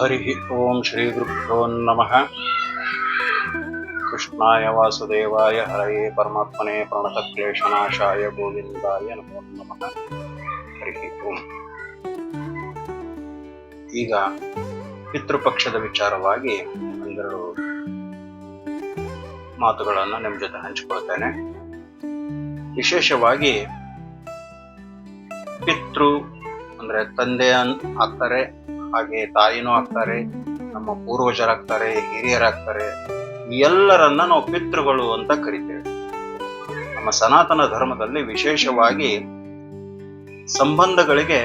ಹರಿ ಓಂ ಶ್ರೀ ಗುರುಭ್ಯೋ ನಮಃ ಕೃಷ್ಣಾಯ ವಾಸುದೇವಾಯ ಹರಯೇ ಪರಮಾತ್ಮನೇ ಪ್ರಣತಕ್ಲೇಶನಾಶಾಯ ಗೋವಿಂದಾಯ ನಮೋ ನಮಃ ಹರಿ ಓಂ ಈಗ ಪಿತೃಪಕ್ಷದ ವಿಚಾರವಾಗಿ ಒಂದೆರಡು ಮಾತುಗಳನ್ನು ನಿಮ್ಮ ಜೊತೆ ಹಂಚಿಕೊಳ್ತೇನೆ. ವಿಶೇಷವಾಗಿ ಪಿತೃ ಅಂದ್ರೆ ತಂದೆ ಆಗ್ತಾರೆ ಹಾಗೆ ತಾಯಿನೂ ಆಗ್ತಾರೆ, ನಮ್ಮ ಪೂರ್ವಜರಾಗ್ತಾರೆ, ಹಿರಿಯರಾಗ್ತಾರೆ, ಎಲ್ಲರನ್ನ ನಾವು ಪಿತೃಗಳು ಅಂತ ಕರಿತೇವೆ. ನಮ್ಮ ಸನಾತನ ಧರ್ಮದಲ್ಲಿ ವಿಶೇಷವಾಗಿ ಸಂಬಂಧಗಳಿಗೆ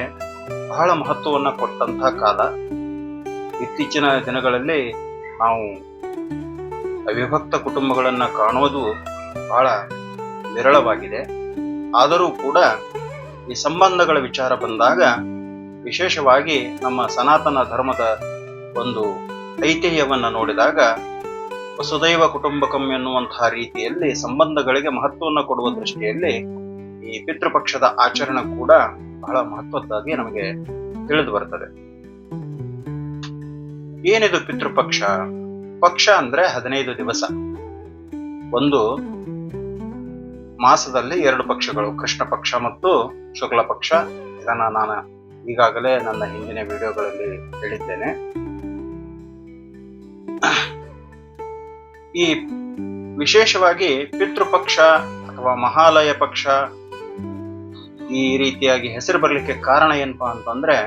ಬಹಳ ಮಹತ್ವವನ್ನು ಕೊಟ್ಟಂತಹ ಕಾಲ. ಇತ್ತೀಚಿನ ದಿನಗಳಲ್ಲಿ ನಾವು ಅವಿಭಕ್ತ ಕುಟುಂಬಗಳನ್ನು ಕಾಣುವುದು ಬಹಳ ವಿರಳವಾಗಿದೆ. ಆದರೂ ಕೂಡ ಈ ಸಂಬಂಧಗಳ ವಿಚಾರ ಬಂದಾಗ ವಿಶೇಷವಾಗಿ ನಮ್ಮ ಸನಾತನ ಧರ್ಮದ ಒಂದು ಐತಿಹ್ಯವನ್ನು ನೋಡಿದಾಗ ವಸುದೈವ ಕುಟುಂಬಕಂ ಎನ್ನುವಂತಹ ರೀತಿಯಲ್ಲಿ ಸಂಬಂಧಗಳಿಗೆ ಮಹತ್ವವನ್ನು ಕೊಡುವ ದೃಷ್ಟಿಯಲ್ಲಿ ಈ ಪಿತೃಪಕ್ಷದ ಆಚರಣೆ ಕೂಡ ಬಹಳ ಮಹತ್ವದ್ದಾಗಿ ನಮಗೆ ತಿಳಿದು ಬರ್ತದೆ. ಏನಿದು ಪಿತೃಪಕ್ಷ? ಪಕ್ಷ ಅಂದ್ರೆ ಹದಿನೈದು ದಿವಸ. ಒಂದು ಮಾಸದಲ್ಲಿ ಎರಡು ಪಕ್ಷಗಳು, ಕೃಷ್ಣ ಪಕ್ಷ ಮತ್ತು ಶುಕ್ಲ ಪಕ್ಷ, ಇದನ್ನ ನಾನು ಈಗಾಗಲೇ ನನ್ನ ಹಿಂದಿನ ವಿಡಿಯೋಗಳಲ್ಲಿ ಹೇಳಿದ್ದೇನೆ. ಈ ವಿಶೇಷವಾಗಿ ಪಿತೃಪಕ್ಷ ಅಥವಾ ಮಹಾಲಯ ಪಕ್ಷ ಈ ರೀತಿಯಾಗಿ ಹೆಸರು ಬರಲಿಕ್ಕೆ ಕಾರಣ ಏನಪ್ಪಾ ಅಂತಂದ್ರೆ,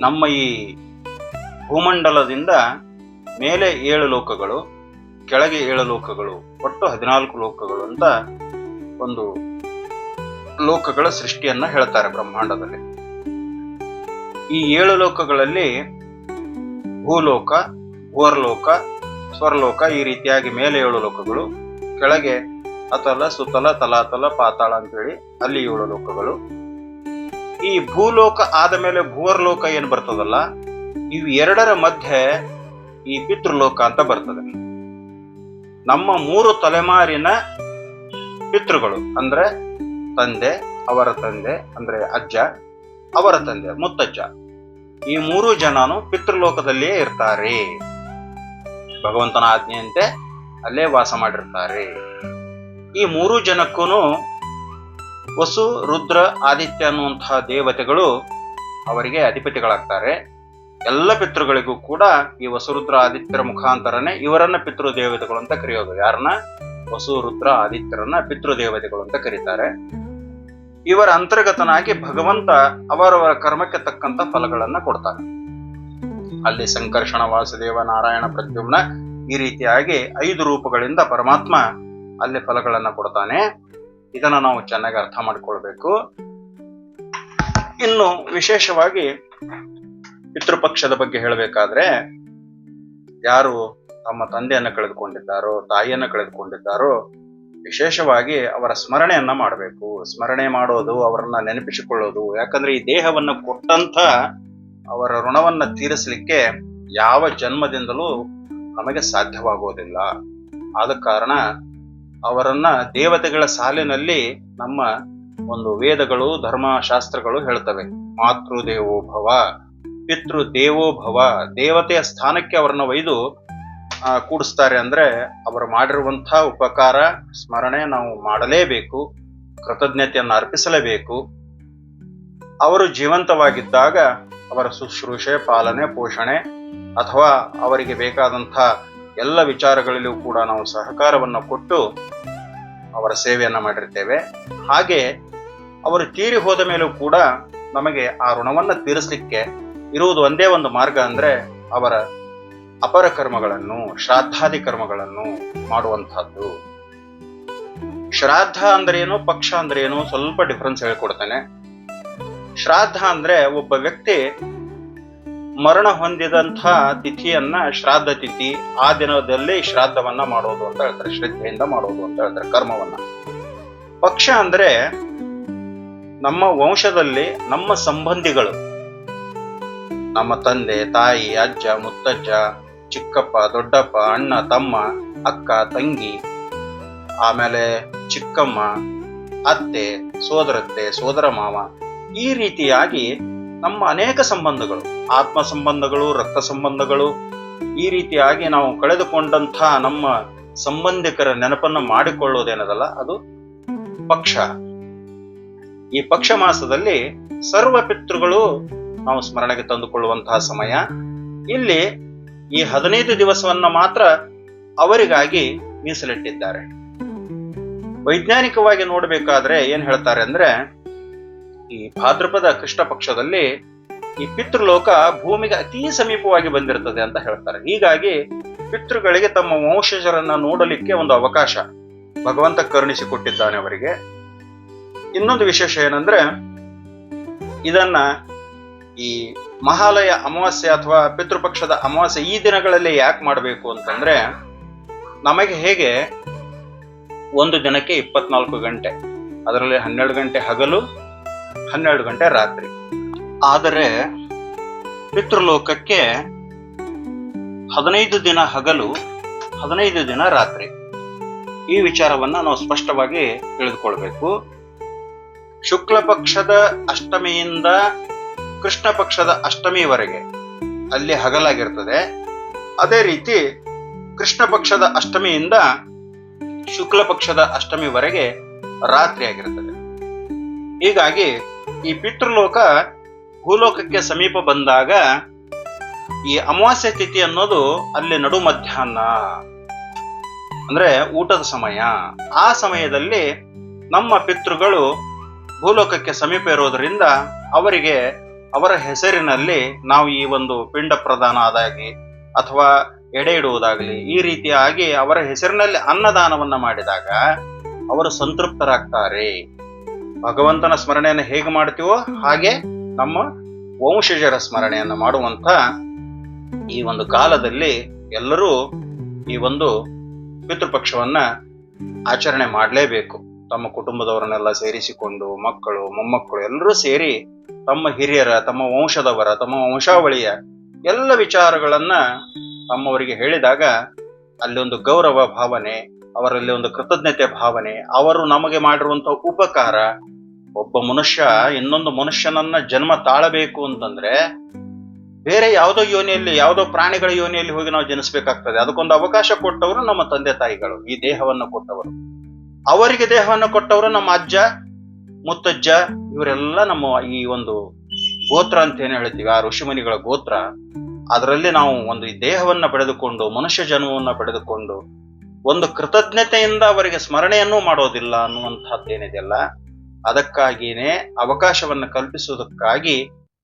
ನಮ್ಮ ಈ ಭೂಮಂಡಲದಿಂದ ಮೇಲೆ ಏಳು ಲೋಕಗಳು, ಕೆಳಗೆ ಏಳು ಲೋಕಗಳು, ಒಟ್ಟು ಹದಿನಾಲ್ಕು ಲೋಕಗಳು ಅಂತ ಒಂದು ಲೋಕಗಳ ಸೃಷ್ಟಿಯನ್ನ ಹೇಳ್ತಾರೆ ಬ್ರಹ್ಮಾಂಡದಲ್ಲಿ. ಈ ಏಳು ಲೋಕಗಳಲ್ಲಿ ಭೂಲೋಕ ಭೂರ್ಲೋಕ ಸ್ವರ್ಲೋಕ ಈ ರೀತಿಯಾಗಿ ಮೇಲೆ ಏಳು ಲೋಕಗಳು, ಕೆಳಗೆ ಅತಲ, ಸುತಲ, ತಲಾತಲ, ಪಾತಾಳ ಅಂತೇಳಿ ಅಲ್ಲಿ ಏಳು ಲೋಕಗಳು. ಈ ಭೂಲೋಕ ಆದ ಮೇಲೆ ಭೂವರ್ಲೋಕ ಏನು ಬರ್ತದಲ್ಲ, ಇವು ಎರಡರ ಮಧ್ಯೆ ಈ ಪಿತೃಲೋಕ ಅಂತ ಬರ್ತದೆ. ನಮ್ಮ ಮೂರು ತಲೆಮಾರಿನ ಪಿತೃಗಳು ಅಂದ್ರೆ ತಂದೆ, ಅವರ ತಂದೆ, ಅಂದ್ರೆ ಅಜ್ಜ, ಅವರ ತಂದೆ, ಮುತ್ತಜ್ಜ. ಈ ಮೂರು ಜನನು ಪಿತೃಲೋಕದಲ್ಲಿಯೇ ಇರ್ತಾರೆ. ಭಗವಂತನ ಆಜ್ಞೆಯಂತೆ ಅಲ್ಲೇ ವಾಸ ಮಾಡಿರ್ತಾರೆ. ಈ ಮೂರು ಜನಕ್ಕೂ ವಸು, ರುದ್ರ, ಆದಿತ್ಯ ಅನ್ನುವಂತಹ ದೇವತೆಗಳು ಅವರಿಗೆ ಅಧಿಪತಿಗಳಾಗ್ತಾರೆ. ಎಲ್ಲ ಪಿತೃಗಳಿಗೂ ಕೂಡ ಈ ವಸುರುದ್ರ ಆದಿತ್ಯರ ಮುಖಾಂತರನೇ ಇವರನ್ನ ಪಿತೃ ದೇವತೆಗಳು ಅಂತ ಕರೆಯೋದು. ಯಾರನ್ನ? ವಸು, ರುದ್ರ, ಆದಿತ್ಯರನ್ನ ಪಿತೃ ದೇವತೆಗಳು ಅಂತ ಕರೀತಾರೆ. ಇವರ ಅಂತರ್ಗತನಾಗಿ ಭಗವಂತ ಅವರವರ ಕರ್ಮಕ್ಕೆ ತಕ್ಕಂತ ಫಲಗಳನ್ನ ಕೊಡ್ತಾರೆ. ಅಲ್ಲಿ ಸಂಕರ್ಷಣ, ವಾಸುದೇವ, ನಾರಾಯಣ ಪ್ರದ್ಯುಮ್ನ ಈ ರೀತಿಯಾಗಿ ಐದು ರೂಪಗಳಿಂದ ಪರಮಾತ್ಮ ಅಲ್ಲಿ ಫಲಗಳನ್ನ ಕೊಡ್ತಾನೆ. ಇದನ್ನ ನಾವು ಚೆನ್ನಾಗಿ ಅರ್ಥ ಮಾಡ್ಕೊಳ್ಬೇಕು. ಇನ್ನು ವಿಶೇಷವಾಗಿ ಪಿತೃಪಕ್ಷದ ಬಗ್ಗೆ ಹೇಳಬೇಕಾದ್ರೆ ಯಾರು ತಮ್ಮ ತಂದೆಯನ್ನು ಕಳೆದುಕೊಂಡಿದ್ದಾರೋ, ತಾಯಿಯನ್ನು ಕಳೆದುಕೊಂಡಿದ್ದಾರೋ ವಿಶೇಷವಾಗಿ ಅವರ ಸ್ಮರಣೆಯನ್ನ ಮಾಡಬೇಕು. ಸ್ಮರಣೆ ಮಾಡೋದು, ಅವರನ್ನ ನೆನಪಿಸಿಕೊಳ್ಳೋದು, ಯಾಕಂದ್ರೆ ಈ ದೇಹವನ್ನು ಕೊಟ್ಟಂತ ಅವರ ಋಣವನ್ನ ತೀರಿಸಲಿಕ್ಕೆ ಯಾವ ಜನ್ಮದಿಂದಲೂ ನಮಗೆ ಸಾಧ್ಯವಾಗುವುದಿಲ್ಲ ಆದ ಕಾರಣ ಅವರನ್ನ ದೇವತೆಗಳ ಸಾಲಿನಲ್ಲಿ ನಮ್ಮ ಒಂದು ವೇದಗಳು, ಧರ್ಮಶಾಸ್ತ್ರಗಳು ಹೇಳ್ತವೆ. ಮಾತೃ ದೇವೋಭವ ಪಿತೃ ದೇವೋಭವ ದೇವತೆಯ ಸ್ಥಾನಕ್ಕೆ ಅವರನ್ನ ಒಯ್ದು ಕೂಡಿಸ್ತಾರೆ ಅಂದ್ರೆ ಅವರು ಮಾಡಿರುವಂತಹ ಉಪಕಾರ ಸ್ಮರಣೆ ನಾವು ಮಾಡಲೇಬೇಕು, ಕೃತಜ್ಞತೆಯನ್ನು ಅರ್ಪಿಸಲೇಬೇಕು. ಅವರು ಜೀವಂತವಾಗಿದ್ದಾಗ ಅವರ ಶುಶ್ರೂಷೆ, ಪಾಲನೆ, ಪೋಷಣೆ ಅಥವಾ ಅವರಿಗೆ ಬೇಕಾದಂಥ ಎಲ್ಲ ವಿಚಾರಗಳಲ್ಲಿಯೂ ಕೂಡ ನಾವು ಸಹಕಾರವನ್ನು ಕೊಟ್ಟು ಅವರ ಸೇವೆಯನ್ನು ಮಾಡಿರ್ತೇವೆ. ಹಾಗೆ ಅವರು ತೀರಿ ಹೋದ ಮೇಲೂ ಕೂಡ ನಮಗೆ ಆ ಋಣವನ್ನು ತೀರಿಸಲಿಕ್ಕೆ ಇರುವುದು ಒಂದೇ ಒಂದು ಮಾರ್ಗ ಅಂದರೆ ಅವರ ಅಪರ ಕರ್ಮಗಳನ್ನು ಶ್ರಾದ್ದಾದಿ ಕರ್ಮಗಳನ್ನು ಮಾಡುವಂತಹದ್ದು ಶ್ರಾದ್ದ ಅಂದ್ರೆ ಏನು ಪಕ್ಷ ಅಂದ್ರೆ ಏನು ಸ್ವಲ್ಪ ಡಿಫ್ರೆನ್ಸ್ ಹೇಳ್ಕೊಡ್ತೇನೆ. ಶ್ರಾದ್ದ ಅಂದ್ರೆ ಒಬ್ಬ ವ್ಯಕ್ತಿ ಮರಣ ಹೊಂದಿದಂಥ ತಿಥಿಯನ್ನ ಶ್ರಾದ್ದ ತಿಥಿ, ಆ ದಿನದಲ್ಲಿ ಶ್ರಾದ್ದವನ್ನ ಮಾಡೋದು ಅಂತ ಹೇಳ್ತಾರೆ, ಶ್ರದ್ಧೆಯಿಂದ ಮಾಡೋದು ಅಂತ ಹೇಳ್ತಾರೆ, ಕರ್ಮವನ್ನ. ಪಕ್ಷ ಅಂದ್ರೆ ನಮ್ಮ ವಂಶದಲ್ಲಿ ನಮ್ಮ ಸಂಬಂಧಿಗಳು. ನಮ್ಮ ತಂದೆ, ತಾಯಿ, ಅಜ್ಜ, ಮುತ್ತಜ್ಜ ಚಿಕ್ಕಪ್ಪ, ದೊಡ್ಡಪ್ಪ, ಅಣ್ಣ, ತಮ್ಮ, ಅಕ್ಕ, ತಂಗಿ. ಆಮೇಲೆ ಚಿಕ್ಕಮ್ಮ, ಅತ್ತೆ, ಸೋದರತ್ತೆ ಸೋದರ ಮಾವ ಈ ರೀತಿಯಾಗಿ ನಮ್ಮ ಅನೇಕ ಸಂಬಂಧಗಳು, ಆತ್ಮ ಸಂಬಂಧಗಳು, ರಕ್ತ ಸಂಬಂಧಗಳು, ಈ ರೀತಿಯಾಗಿ ನಾವು ಕಳೆದುಕೊಂಡಂತಹ ನಮ್ಮ ಸಂಬಂಧಿಕರ ನೆನಪನ್ನು ಮಾಡಿಕೊಳ್ಳೋದೇನದಲ್ಲ ಅದು ಪಕ್ಷ. ಈ ಪಕ್ಷ ಮಾಸದಲ್ಲಿ ಸರ್ವ ಪಿತೃಗಳು ನಾವು ಸ್ಮರಣೆಗೆ ತಂದುಕೊಳ್ಳುವಂತಹ ಸಮಯ. ಇಲ್ಲಿ ಈ ಹದಿನೈದು ದಿವಸವನ್ನ ಮಾತ್ರ ಅವರಿಗಾಗಿ ಮೀಸಲಿಟ್ಟಿದ್ದಾರೆ. ವೈಜ್ಞಾನಿಕವಾಗಿ ನೋಡಬೇಕಾದ್ರೆ ಏನ್ ಹೇಳ್ತಾರೆ ಅಂದ್ರೆ, ಈ ಭಾದ್ರಪದ ಕೃಷ್ಣ ಪಕ್ಷದಲ್ಲಿ ಈ ಪಿತೃಲೋಕ ಭೂಮಿಗೆ ಅತಿ ಸಮೀಪವಾಗಿ ಬಂದಿರ್ತದೆ ಅಂತ ಹೇಳ್ತಾರೆ. ಹೀಗಾಗಿ ಪಿತೃಗಳಿಗೆ ತಮ್ಮ ವಂಶಜರನ್ನ ನೋಡಲಿಕ್ಕೆ ಒಂದು ಅವಕಾಶ ಭಗವಂತ ಕರುಣಿಸಿಕೊಟ್ಟಿದ್ದಾನೆ ಅವರಿಗೆ. ಇನ್ನೊಂದು ವಿಶೇಷ ಏನಂದ್ರೆ, ಇದನ್ನ ಈ ಮಹಾಲಯ ಅಮಾವಾಸ್ಯೆ ಅಥವಾ ಪಿತೃಪಕ್ಷದ ಅಮಾವಾಸ್ಯೆ ಈ ದಿನಗಳಲ್ಲಿ ಯಾಕೆ ಮಾಡಬೇಕು ಅಂತಂದ್ರೆ ನಮಗೆ ಹೇಗೆ ಒಂದು ದಿನಕ್ಕೆ ಇಪ್ಪತ್ನಾಲ್ಕು ಗಂಟೆ, ಅದರಲ್ಲಿ ಹನ್ನೆರಡು ಗಂಟೆ ಹಗಲು, ಹನ್ನೆರಡು ಗಂಟೆ ರಾತ್ರಿ. ಆದರೆ ಪಿತೃಲೋಕಕ್ಕೆ ಹದಿನೈದು ದಿನ ಹಗಲು, ಹದಿನೈದು ದಿನ ರಾತ್ರಿ. ಈ ವಿಚಾರವನ್ನ ನಾವು ಸ್ಪಷ್ಟವಾಗಿ ತಿಳಿದುಕೊಳ್ಬೇಕು. ಶುಕ್ಲ ಪಕ್ಷದ ಅಷ್ಟಮಿಯಿಂದ ಕೃಷ್ಣ ಪಕ್ಷದ ಅಷ್ಟಮಿವರೆಗೆ. ಅಲ್ಲಿ ಹಗಲಾಗಿರ್ತದೆ. ಅದೇ ರೀತಿ ಕೃಷ್ಣ ಪಕ್ಷದ ಅಷ್ಟಮಿಯಿಂದ ಶುಕ್ಲ ಪಕ್ಷದ ಅಷ್ಟಮಿವರೆಗೆ ರಾತ್ರಿ ಆಗಿರುತ್ತದೆ ಹೀಗಾಗಿ ಈ ಪಿತೃಲೋಕ ಭೂಲೋಕಕ್ಕೆ ಸಮೀಪ ಬಂದಾಗ ಈ ಅಮಾವಾಸ್ಯ ತಿಥಿ ಅನ್ನೋದು ಅಲ್ಲಿ ನಡು ಮಧ್ಯಾಹ್ನ. ಅಂದ್ರೆ ಊಟದ ಸಮಯ. ಆ ಸಮಯದಲ್ಲಿ ನಮ್ಮ ಪಿತೃಗಳು ಭೂಲೋಕಕ್ಕೆ ಸಮೀಪ ಇರೋದರಿಂದ ಅವರಿಗೆ ಅವರ ಹೆಸರಿನಲ್ಲಿ ನಾವು ಈ ಒಂದು ಪಿಂಡ ಪ್ರದಾನ ಆದಾಗಿ ಅಥವಾ ಎಡೆ ಇಡುವುದಾಗಲಿ, ಈ ರೀತಿಯಾಗಿ ಅವರ ಹೆಸರಿನಲ್ಲಿ ಅನ್ನದಾನವನ್ನ ಮಾಡಿದಾಗ ಅವರು ಸಂತೃಪ್ತರಾಗ್ತಾರೆ. ಭಗವಂತನ ಸ್ಮರಣೆಯನ್ನು ಹೇಗೆ ಮಾಡ್ತೀವೋ ಹಾಗೆ ನಮ್ಮ ವಂಶಜರ ಸ್ಮರಣೆಯನ್ನು ಮಾಡುವಂತ ಈ ಒಂದು ಕಾಲದಲ್ಲಿ ಎಲ್ಲರೂ ಈ ಒಂದು ಪಿತೃಪಕ್ಷವನ್ನ ಆಚರಣೆ ಮಾಡಲೇಬೇಕು. ತಮ್ಮ ಕುಟುಂಬದವರನ್ನೆಲ್ಲ ಸೇರಿಸಿಕೊಂಡು ಮಕ್ಕಳು, ಮೊಮ್ಮಕ್ಕಳು ಎಲ್ಲರೂ ಸೇರಿ ತಮ್ಮ ಹಿರಿಯರ, ತಮ್ಮ ವಂಶದವರ, ತಮ್ಮ ವಂಶಾವಳಿಯ ಎಲ್ಲ ವಿಚಾರಗಳನ್ನ ತಮ್ಮವರಿಗೆ ಹೇಳಿದಾಗ ಅಲ್ಲಿ ಒಂದು ಗೌರವ ಭಾವನೆ, ಅವರಲ್ಲಿ ಒಂದು ಕೃತಜ್ಞತೆ ಭಾವನೆ, ಅವರು ನಮಗೆ ಮಾಡಿರುವಂತಹ ಉಪಕಾರ, ಒಬ್ಬ ಮನುಷ್ಯ, ಇನ್ನೊಂದು ಮನುಷ್ಯನನ್ನ ಜನ್ಮ ತಾಳಬೇಕು ಅಂತಂದ್ರೆ ಬೇರೆ ಯಾವುದೋ ಯೋನಿಯಲ್ಲಿ, ಯಾವುದೋ ಪ್ರಾಣಿಗಳ ಯೋನಿಯಲ್ಲಿ ಹೋಗಿ ನಾವು ಜನಿಸ್ಬೇಕಾಗ್ತದೆ. ಅದಕ್ಕೊಂದು ಅವಕಾಶ ಕೊಟ್ಟವರು ನಮ್ಮ ತಂದೆ ತಾಯಿಗಳು, ಈ ದೇಹವನ್ನು ಕೊಟ್ಟವರು. ಅವರಿಗೆ ದೇಹವನ್ನು ಕೊಟ್ಟವರು ನಮ್ಮ ಅಜ್ಜ, ಮುತ್ತಜ್ಜ, ಇವರೆಲ್ಲ ನಮ್ಮ ಈ ಒಂದು ಗೋತ್ರ ಅಂತ ಏನು ಹೇಳ್ತೀವಿ? ಆ ಋಷಿಮುನಿಗಳ ಗೋತ್ರ. ಅದರಲ್ಲಿ ನಾವು ಒಂದು ಈ ದೇಹವನ್ನು ಪಡೆದುಕೊಂಡು, ಮನುಷ್ಯ ಜನ್ಮವನ್ನು ಪಡೆದುಕೊಂಡು, ಒಂದು ಕೃತಜ್ಞತೆಯಿಂದ ಅವರಿಗೆ ಸ್ಮರಣೆಯನ್ನು ಮಾಡೋದಿಲ್ಲ ಅನ್ನುವಂಥದ್ದೇನಿದೆಯಲ್ಲ ಅದಕ್ಕಾಗಿಯೇ ಅವಕಾಶವನ್ನು ಕಲ್ಪಿಸುವುದಕ್ಕಾಗಿ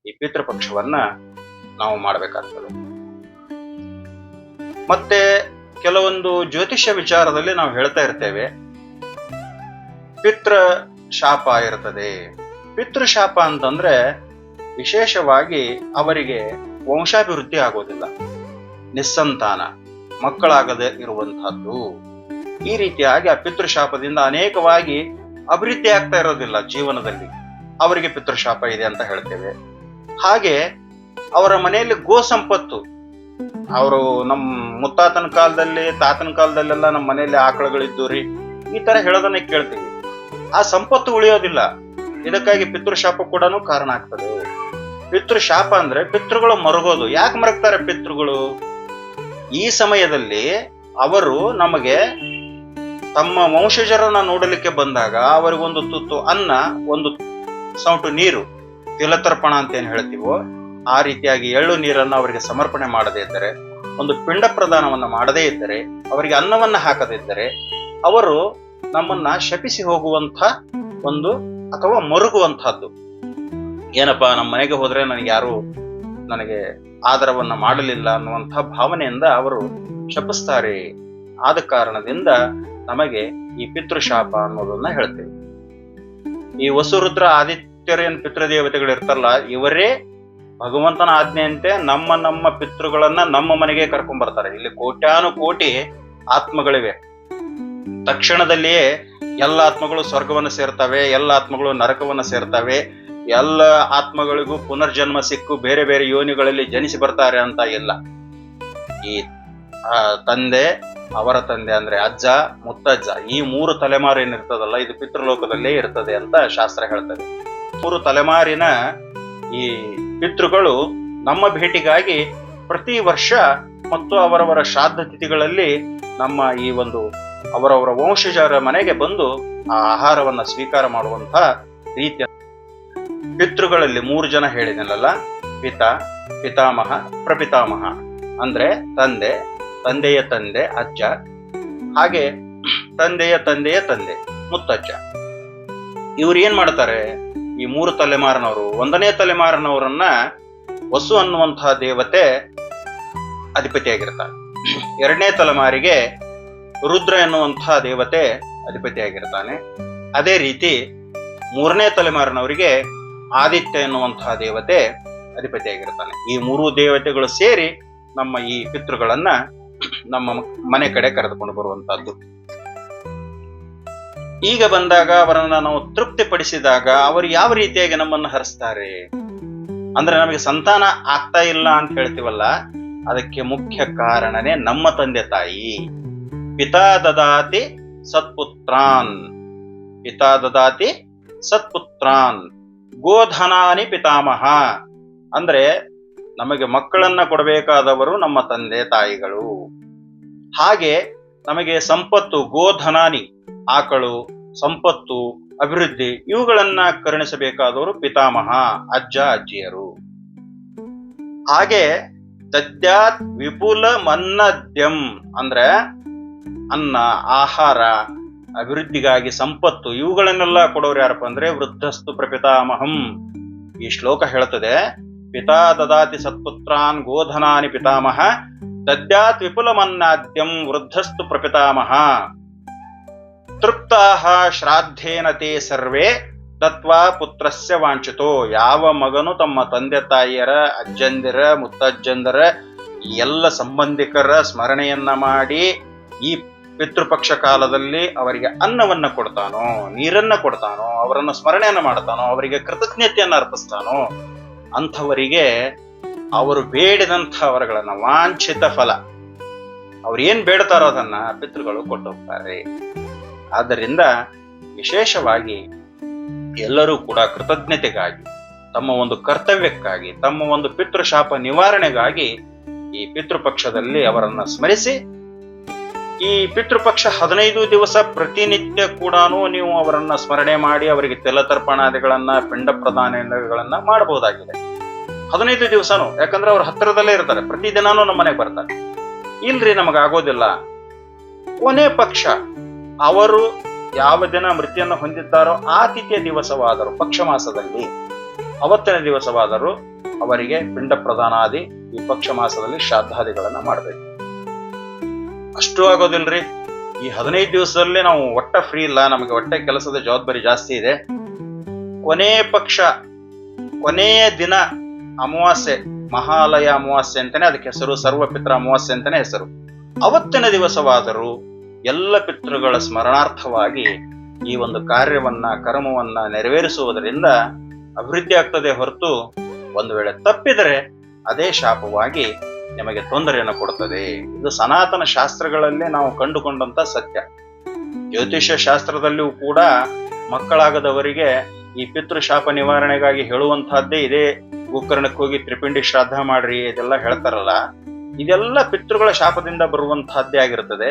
ಈ ಪಿತೃಪಕ್ಷವನ್ನ ನಾವು ಮಾಡಬೇಕಾಗ್ತದೆ. ಮತ್ತೆ ಕೆಲವೊಂದು ಜ್ಯೋತಿಷ್ಯ ವಿಚಾರದಲ್ಲಿ ನಾವು ಹೇಳ್ತಾ ಇರ್ತೇವೆ. ಪಿತೃ ಶಾಪ ಇರ್ತದೆ ಪಿತೃಶಾಪ ಅಂತಂದ್ರೆ ವಿಶೇಷವಾಗಿ ಅವರಿಗೆ ವಂಶಾಭಿವೃದ್ಧಿ ಆಗೋದಿಲ್ಲ. ನಿಸ್ಸಂತಾನ, ಮಕ್ಕಳಾಗದೆ ಇರುವಂತಹದ್ದು ಈ ರೀತಿಯಾಗಿ ಆ ಪಿತೃಶಾಪದಿಂದ ಅನೇಕವಾಗಿ ಅಭಿವೃದ್ಧಿ ಆಗ್ತಾ ಇರೋದಿಲ್ಲ ಜೀವನದಲ್ಲಿ. ಅವರಿಗೆ ಪಿತೃಶಾಪ ಇದೆ ಅಂತ ಹೇಳ್ತೇವೆ. ಹಾಗೆ ಅವರ ಮನೆಯಲ್ಲಿ ಗೋ ಸಂಪತ್ತು. ಅವರು ನಮ್ಮ ಮುತ್ತಾತನ ಕಾಲದಲ್ಲಿ, ತಾತನ ಕಾಲದಲ್ಲೆಲ್ಲ ನಮ್ಮ ಮನೆಯಲ್ಲಿ ಆಕಳುಗಳಿದ್ದು ರೀ ಈ ತರ ಹೇಳೋದನ್ನ ಕೇಳ್ತೀವಿ. ಆ ಸಂಪತ್ತು ಉಳಿಯೋದಿಲ್ಲ. ಇದಕ್ಕಾಗಿ ಪಿತೃಶಾಪ ಕೂಡ ಕಾರಣ ಆಗ್ತದೆ. ಪಿತೃಶಾಪ ಅಂದ್ರೆ ಪಿತೃಗಳು ಮರಗೋದು. ಯಾಕೆ ಮರಗ್ತಾರೆ ಪಿತೃಗಳು? ಈ ಸಮಯದಲ್ಲಿ ಅವರು ನಮಗೆ ತಮ್ಮ ವಂಶಜರನ್ನ ನೋಡಲಿಕ್ಕೆ ಬಂದಾಗ ಅವರಿಗೊಂದು ತುತ್ತು ಅನ್ನ, ಒಂದು ಸೌಟು ನೀರು ತಿಲತರ್ಪಣ ಅಂತ ಏನು ಹೇಳ್ತೀವೋ, ಆ ರೀತಿಯಾಗಿ ಎಳ್ಳು ನೀರನ್ನು ಅವರಿಗೆ ಸಮರ್ಪಣೆ ಮಾಡದೇ ಇದ್ದರೆ, ಒಂದು ಪಿಂಡ ಪ್ರದಾನವನ್ನು ಮಾಡದೇ ಇದ್ದರೆ, ಅವರಿಗೆ ಅನ್ನವನ್ನು ಹಾಕದೇ ಇದ್ದರೆ, ಅವರು ನಮ್ಮನ್ನ ಶಪಿಸಿ ಹೋಗುವಂತ ಒಂದು ಅಥವಾ ಮರುಗುವಂತಹದ್ದು ಏನಪ್ಪಾ, ನಮ್ಮ ಮನೆಗೆ ಹೋದ್ರೆ ನನಗೆ ಯಾರು ನನಗೆ ಆಧಾರವನ್ನ ಮಾಡಲಿಲ್ಲ ಅನ್ನುವಂಥ ಭಾವನೆಯಿಂದ ಅವರು ಶಪಿಸ್ತಾರೆ. ಆದ ಕಾರಣದಿಂದ ನಮಗೆ ಈ ಪಿತೃಶಾಪ ಅನ್ನೋದನ್ನ ಹೇಳ್ತೇವೆ. ಈ ವಸುರುದ್ರ ಆದಿತ್ಯರೇನ್ ಪಿತೃದೇವತೆಗಳು ಇರ್ತಲ್ಲ ಇವರೇ ಭಗವಂತನ ಆಜ್ಞೆಯಂತೆ ನಮ್ಮ ನಮ್ಮ ಪಿತೃಗಳನ್ನ ನಮ್ಮ ಮನೆಗೆ ಕರ್ಕೊಂಡ್ ಬರ್ತಾರೆ ಇಲ್ಲಿ ಕೋಟ್ಯಾನು ಕೋಟಿ ಆತ್ಮಗಳಿವೆ. ತಕ್ಷಣದಲ್ಲಿಯೇ ಎಲ್ಲ ಆತ್ಮಗಳು ಸ್ವರ್ಗವನ್ನು ಸೇರ್ತವೆ, ಎಲ್ಲ ಆತ್ಮಗಳು ನರಕವನ್ನು ಸೇರ್ತವೆ, ಎಲ್ಲ ಆತ್ಮಗಳಿಗೂ ಪುನರ್ಜನ್ಮ ಸಿಕ್ಕು, ಬೇರೆ ಬೇರೆ ಯೋನಿಗಳಲ್ಲಿ ಜನಿಸಿ ಬರ್ತಾರೆ ಅಂತ ಇಲ್ಲ. ಈ ತಂದೆ, ಅವರ ತಂದೆ ಅಂದ್ರೆ ಅಜ್ಜ, ಮುತ್ತಜ್ಜ, ಈ ಮೂರು ತಲೆಮಾರು ಏನಿರ್ತದಲ್ಲ, ಇದು ಪಿತೃಲೋಕದಲ್ಲೇ ಇರ್ತದೆ ಅಂತ ಶಾಸ್ತ್ರ ಹೇಳ್ತದೆ. ಮೂರು ತಲೆಮಾರಿನ ಈ ಪಿತೃಗಳು ನಮ್ಮ ಭೇಟಿಗಾಗಿ ಪ್ರತಿ ವರ್ಷ ಮತ್ತು ಅವರವರ ಶ್ರಾದ್ದ ತಿಥಿಗಳಲ್ಲಿ ನಮ್ಮ ಈ ಒಂದು ಅವರವರ ವಂಶಜರ ಮನೆಗೆ ಬಂದು ಆ ಆಹಾರವನ್ನ ಸ್ವೀಕಾರ ಮಾಡುವಂತಹ ರೀತಿಯ ಪಿತೃಗಳಲ್ಲಿ ಮೂರು ಜನ ಹೇಳಿದನಲ್ಲ, ಪಿತ, ಪಿತಾಮಹ, ಪ್ರಪಿತಾಮಹ. ಅಂದ್ರೆ ತಂದೆ, ತಂದೆಯ ತಂದೆ, ಅಜ್ಜ. ಹಾಗೆ ತಂದೆಯ ತಂದೆಯ ತಂದೆ, ಮುತ್ತಜ್ಜ. ಇವ್ರು ಏನ್ ಮಾಡ್ತಾರೆ? ಈ ಮೂರು ತಲೆಮಾರಿನವರು, ಒಂದನೇ ತಲೆಮಾರಿನವರನ್ನ ವಸು ಅನ್ನುವಂತಹ ದೇವತೆ ಅಧಿಪತಿಯಾಗಿರ್ತಾರೆ. ಎರಡನೇ ತಲೆಮಾರಿಗೆ ರುದ್ರ ಎನ್ನುವಂತಹ ದೇವತೆ ಅಧಿಪತಿಯಾಗಿರ್ತಾನೆ. ಅದೇ ರೀತಿ ಮೂರನೇ ತಲೆಮಾರಿನವರಿಗೆ ಆದಿತ್ಯ ಎನ್ನುವಂತಹ ದೇವತೆ ಅಧಿಪತಿಯಾಗಿರ್ತಾನೆ. ಈ ಮೂರು ದೇವತೆಗಳು ಸೇರಿ ನಮ್ಮ ಈ ಪಿತೃಗಳನ್ನ ನಮ್ಮ ಮನೆ ಕಡೆ ಕರೆದುಕೊಂಡು ಬರುವಂತಹದ್ದು. ಈಗ ಬಂದಾಗ ಅವರನ್ನ ನಾವು ತೃಪ್ತಿಪಡಿಸಿದಾಗ ಅವರು ಯಾವ ರೀತಿಯಾಗಿ ನಮ್ಮನ್ನು ಹರಿಸ್ತಾರೆ? ಅಂದ್ರೆ ನಮಗೆ ಸಂತಾನ ಆಗ್ತಾ ಇಲ್ಲ ಅಂತ ಹೇಳ್ತೀವಲ್ಲ, ಅದಕ್ಕೆ ಮುಖ್ಯ ಕಾರಣನೇ ನಮ್ಮ ತಂದೆ ತಾಯಿ. ಪಿತಾ ದದಾತಿ ಸತ್ಪುತ್ರಾನ್. ಪಿತಾ ದದಾತಿ ಸತ್ಪುತ್ರಾನ್. ಗೋಧನಾನಿ ಪಿತಾಮಹ. ಅಂದ್ರೆ ನಮಗೆ ಮಕ್ಕಳನ್ನ ಕೊಡಬೇಕಾದವರು ನಮ್ಮ ತಂದೆ ತಾಯಿಗಳು. ಹಾಗೆ ನಮಗೆ ಸಂಪತ್ತು ಗೋಧನಾನಿ, ಆಕಳು, ಸಂಪತ್ತು, ಅಭಿವೃದ್ಧಿ ಇವುಗಳನ್ನ ಕರುಣಿಸಬೇಕಾದವರು ಪಿತಾಮಹ, ಅಜ್ಜ, ಅಜ್ಜಿಯರು. ಹಾಗೆ ದದ್ಯಾತ್ ವಿಪುಲ ಮನ್ನದ್ಯಂ ಅಂದ್ರೆ ಅನ್ನ, ಆಹಾರ, ಅಭಿವೃದ್ಧಿಗಾಗಿ ಸಂಪತ್ತು, ಇವುಗಳನ್ನೆಲ್ಲ ಕೊಡೋರು ಯಾರಪ್ಪ ಅಂದ್ರೆ ವೃದ್ಧಸ್ತು ಪ್ರಪಿತಾಮಹಂ. ಈ ಶ್ಲೋಕ ಹೇಳ್ತದೆ, ಪಿತಾ ದದಾತಿ ಸತ್ಪುತ್ರಾನ್ ಗೋಧನಾನಿ ಪಿತಾಮಹ, ದದ್ಯಾತ್ ವಿಪುಲಮನ್ನಾದ್ಯಂ ವೃದ್ಧಸ್ತು ಪ್ರಪಿತಾಮಹ. ತೃಪ್ತಾಹ ಶ್ರಾದ್ದೇನ ತೇ ಸರ್ವೇ ದತ್ವಾ ಪುತ್ರಸ್ಯ ವಾಂಚಿತೋ ಯಾವ ಮಗನು ತಮ್ಮ ತಂದೆ ತಾಯಿಯರ, ಅಜ್ಜಂದಿರ, ಮುತ್ತಜ್ಜಂದರ ಎಲ್ಲ ಸಂಬಂಧಿಕರ ಸ್ಮರಣೆಯನ್ನ ಮಾಡಿ ಈ ಪಿತೃಪಕ್ಷ ಕಾಲದಲ್ಲಿ ಅವರಿಗೆ ಅನ್ನವನ್ನ ಕೊಡ್ತಾನೋ, ನೀರನ್ನ ಕೊಡ್ತಾನೋ, ಅವರನ್ನ ಸ್ಮರಣೆಯನ್ನ ಮಾಡ್ತಾನೋ, ಅವರಿಗೆ ಕೃತಜ್ಞತೆಯನ್ನು ಅರ್ಪಿಸ್ತಾನೋ, ಅಂಥವರಿಗೆ ಅವರು ಬೇಡಿದಂಥ ವರಗಳನ್ನ ವಾಂಛಿತ ಫಲ. ಅವ್ರು ಏನ್ ಬೇಡ್ತಾರೋ ಅದನ್ನ ಪಿತೃಗಳು ಕೊಟ್ಟೋಗ್ತಾರೆ. ಆದ್ದರಿಂದ ವಿಶೇಷವಾಗಿ ಎಲ್ಲರೂ ಕೂಡ ಕೃತಜ್ಞತೆಗಾಗಿ, ತಮ್ಮ ಒಂದು ಕರ್ತವ್ಯಕ್ಕಾಗಿ, ತಮ್ಮ ಒಂದು ಪಿತೃಶಾಪ ನಿವಾರಣೆಗಾಗಿ ಈ ಪಿತೃಪಕ್ಷದಲ್ಲಿ ಅವರನ್ನ ಸ್ಮರಿಸಿ ಈ ಪಿತೃಪಕ್ಷ ಹದಿನೈದು ದಿವಸ ಪ್ರತಿನಿತ್ಯ ಕೂಡ ನೀವು ಅವರನ್ನ ಸ್ಮರಣೆ ಮಾಡಿ ಅವರಿಗೆ ತೆಲತರ್ಪಣಾದಿಗಳನ್ನ ಪಿಂಡ ಪ್ರದಾನಗಳನ್ನ ಮಾಡಬಹುದಾಗಿದೆ. ಹದಿನೈದು ದಿವಸನು, ಯಾಕಂದ್ರೆ ಅವ್ರ ಹತ್ತಿರದಲ್ಲೇ ಇರ್ತಾರೆ ಪ್ರತಿದಿನಾನು ನಮ್ಮ ಮನೆಗೆ ಬರ್ತಾರೆ. ಇಲ್ರಿ ನಮಗಾಗೋದಿಲ್ಲ ಕೊನೆ ಪಕ್ಷ, ಅವರು ಯಾವ ದಿನ ಮೃತಿಯನ್ನು ಹೊಂದಿದ್ದಾರೋ ಆ ತಿಥಿಯ ದಿವಸವಾದರು, ಪಕ್ಷ ಮಾಸದಲ್ಲಿ, ಅವತ್ತಿನ ದಿವಸವಾದರೂ ಅವರಿಗೆ ಪಿಂಡ ಪ್ರದಾನಾದಿ ಈ ಪಕ್ಷ ಮಾಸದಲ್ಲಿ ಶ್ರಾದ್ದಾದಿಗಳನ್ನ ಮಾಡಬೇಕು. ಅಷ್ಟು ಆಗೋದಿಲ್ರಿ. ಈ ಹದಿನೈದು ದಿವಸದಲ್ಲಿ ನಾವು ಒಟ್ಟ ಫ್ರೀ ಇಲ್ಲ. ನಮಗೆ ಒಟ್ಟೆ ಕೆಲಸದ ಜವಾಬ್ದಾರಿ ಜಾಸ್ತಿ ಇದೆ. ಕೊನೆ ಪಕ್ಷ ಕೊನೆಯ ದಿನ ಅಮಾವಾಸ್ಯೆ, ಮಹಾಲಯ ಅಮಾವಾಸ್ಯೆ ಅಂತಾನೆ ಅದಕ್ಕೆ ಹೆಸರು, ಸರ್ವಪಿತ್ರ ಅಮಾವಾಸ್ಯೆ ಅಂತಾನೆ ಹೆಸರು. ಅವತ್ತಿನ ದಿವಸವಾದರೂ ಎಲ್ಲ ಪಿತೃಗಳ ಸ್ಮರಣಾರ್ಥವಾಗಿ ಈ ಒಂದು ಕಾರ್ಯವನ್ನ, ಕರ್ಮವನ್ನ ನೆರವೇರಿಸುವುದರಿಂದ ಅಭಿವೃದ್ಧಿ ಆಗ್ತದೆ ಹೊರತು ಒಂದು ವೇಳೆ ತಪ್ಪಿದರೆ ಅದೇ ಶಾಪವಾಗಿ ನಿಮಗೆ ತೊಂದರೆಯನ್ನು ಕೊಡುತ್ತದೆ ಇದು ಸನಾತನ ಶಾಸ್ತ್ರಗಳಲ್ಲೇ ನಾವು ಕಂಡುಕೊಂಡಂತ ಸತ್ಯ. ಜ್ಯೋತಿಷ್ಯ ಶಾಸ್ತ್ರದಲ್ಲಿಯೂ ಕೂಡ ಮಕ್ಕಳಾಗದವರಿಗೆ ಈ ಪಿತೃಶಾಪ ನಿವಾರಣೆಗಾಗಿ ಹೇಳುವಂತಹದ್ದೇ ಇದೇ. ಗೋಕರ್ಣಕ್ಕೆ ಹೋಗಿ ತ್ರಿಪಿಂಡಿ ಶ್ರಾದ್ದ ಮಾಡ್ರಿ, ಇದೆಲ್ಲ ಹೇಳ್ತಾರಲ್ಲ. ಇದೆಲ್ಲ ಪಿತೃಗಳ ಶಾಪದಿಂದ ಬರುವಂತಹದ್ದೇ ಆಗಿರುತ್ತದೆ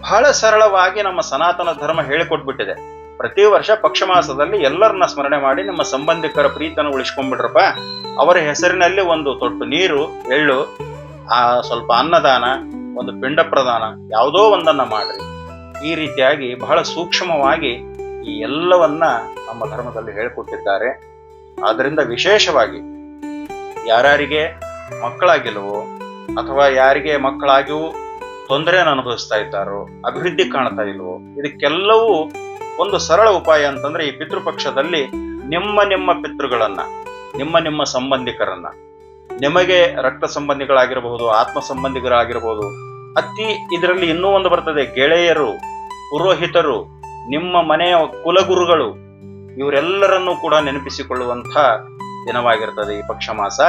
ಬಹಳ ಸರಳವಾಗಿ ನಮ್ಮ ಸನಾತನ ಧರ್ಮ ಹೇಳಿಕೊಟ್ಬಿಟ್ಟಿದೆ. ಪ್ರತಿ ವರ್ಷ ಪಕ್ಷ ಮಾಸದಲ್ಲಿ ಎಲ್ಲರನ್ನ ಸ್ಮರಣೆ ಮಾಡಿ ನಿಮ್ಮ ಸಂಬಂಧಿಕರ ಪ್ರೀತನ ಉಳಿಸ್ಕೊಂಡ್ಬಿಟ್ರಪ್ಪ. ಅವರ ಹೆಸರಿನಲ್ಲಿ ಒಂದು ತೊಟ್ಟು ನೀರು, ಎಳ್ಳು, ಆ, ಸ್ವಲ್ಪ ಅನ್ನದಾನ, ಒಂದು ಪಿಂಡ ಪ್ರದಾನ ಯಾವುದೋ ಒಂದನ್ನ ಮಾಡ್ರಿ. ಈ ರೀತಿಯಾಗಿ ಬಹಳ ಸೂಕ್ಷ್ಮವಾಗಿ ಈ ಎಲ್ಲವನ್ನ ನಮ್ಮ ಧರ್ಮದಲ್ಲಿ ಹೇಳಿಕೊಟ್ಟಿದ್ದಾರೆ. ಆದ್ರಿಂದ ವಿಶೇಷವಾಗಿ ಯಾರ್ಯಾರಿಗೆ ಮಕ್ಕಳಾಗಿಲ್ವೋ ಅಥವಾ ಯಾರಿಗೆ ಮಕ್ಕಳಾಗಿಯೂ ತೊಂದರೆಯನ್ನು ಅನುಭವಿಸ್ತಾ ಇದ್ದಾರೋ, ಅಭಿವೃದ್ಧಿ ಕಾಣ್ತಾ ಇಲ್ವೋ, ಇದಕ್ಕೆಲ್ಲವೂ ಒಂದು ಸರಳ ಉಪಾಯ ಅಂತಂದ್ರೆ ಈ ಪಿತೃಪಕ್ಷದಲ್ಲಿ ನಿಮ್ಮ ನಿಮ್ಮ ಪಿತೃಗಳನ್ನ, ನಿಮ್ಮ ನಿಮ್ಮ ಸಂಬಂಧಿಕರನ್ನ, ನಿಮಗೆ ರಕ್ತ ಸಂಬಂಧಿಗಳಾಗಿರಬಹುದು, ಆತ್ಮ ಸಂಬಂಧಿಕರಾಗಿರಬಹುದು ಅತಿ ಇದರಲ್ಲಿ ಇನ್ನೂ ಒಂದು ಬರ್ತದೆ, ಗೆಳೆಯರು, ಪುರೋಹಿತರು, ನಿಮ್ಮ ಮನೆಯ ಕುಲಗುರುಗಳು, ಇವರೆಲ್ಲರನ್ನೂ ಕೂಡ ನೆನಪಿಸಿಕೊಳ್ಳುವಂಥ ದಿನವಾಗಿರ್ತದೆ ಈ ಪಕ್ಷ ಮಾಸ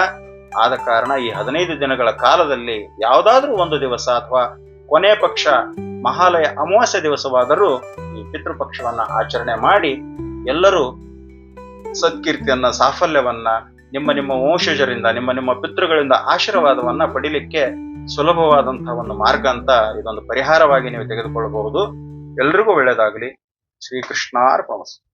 ಆದ ಕಾರಣ ಈ ಹದಿನೈದು ದಿನಗಳ ಕಾಲದಲ್ಲಿ ಯಾವುದಾದ್ರೂ ಒಂದು ದಿವಸ ಅಥವಾ ಕೊನೆ ಪಕ್ಷ ಮಹಾಲಯ ಅಮಾವಾಸ್ಯ ದಿವಸವಾದರೂ ಈ ಪಿತೃಪಕ್ಷವನ್ನ ಆಚರಣೆ ಮಾಡಿ ಎಲ್ಲರೂ ಸತ್ಕೀರ್ತಿಯನ್ನ, ಸಾಫಲ್ಯವನ್ನ, ನಿಮ್ಮ ನಿಮ್ಮ ವಂಶಜರಿಂದ ನಿಮ್ಮ ನಿಮ್ಮ ಪಿತೃಗಳಿಂದ ಆಶೀರ್ವಾದವನ್ನ ಪಡಿಲಿಕ್ಕೆ ಸುಲಭವಾದಂತಹ ಒಂದು ಮಾರ್ಗ ಅಂತ ಇದೊಂದು ಪರಿಹಾರವಾಗಿ ನೀವು ತೆಗೆದುಕೊಳ್ಳಬಹುದು ಎಲ್ರಿಗೂ ಒಳ್ಳೆಯದಾಗಲಿ. ಶ್ರೀಕೃಷ್ಣಾರ್ಪಣ.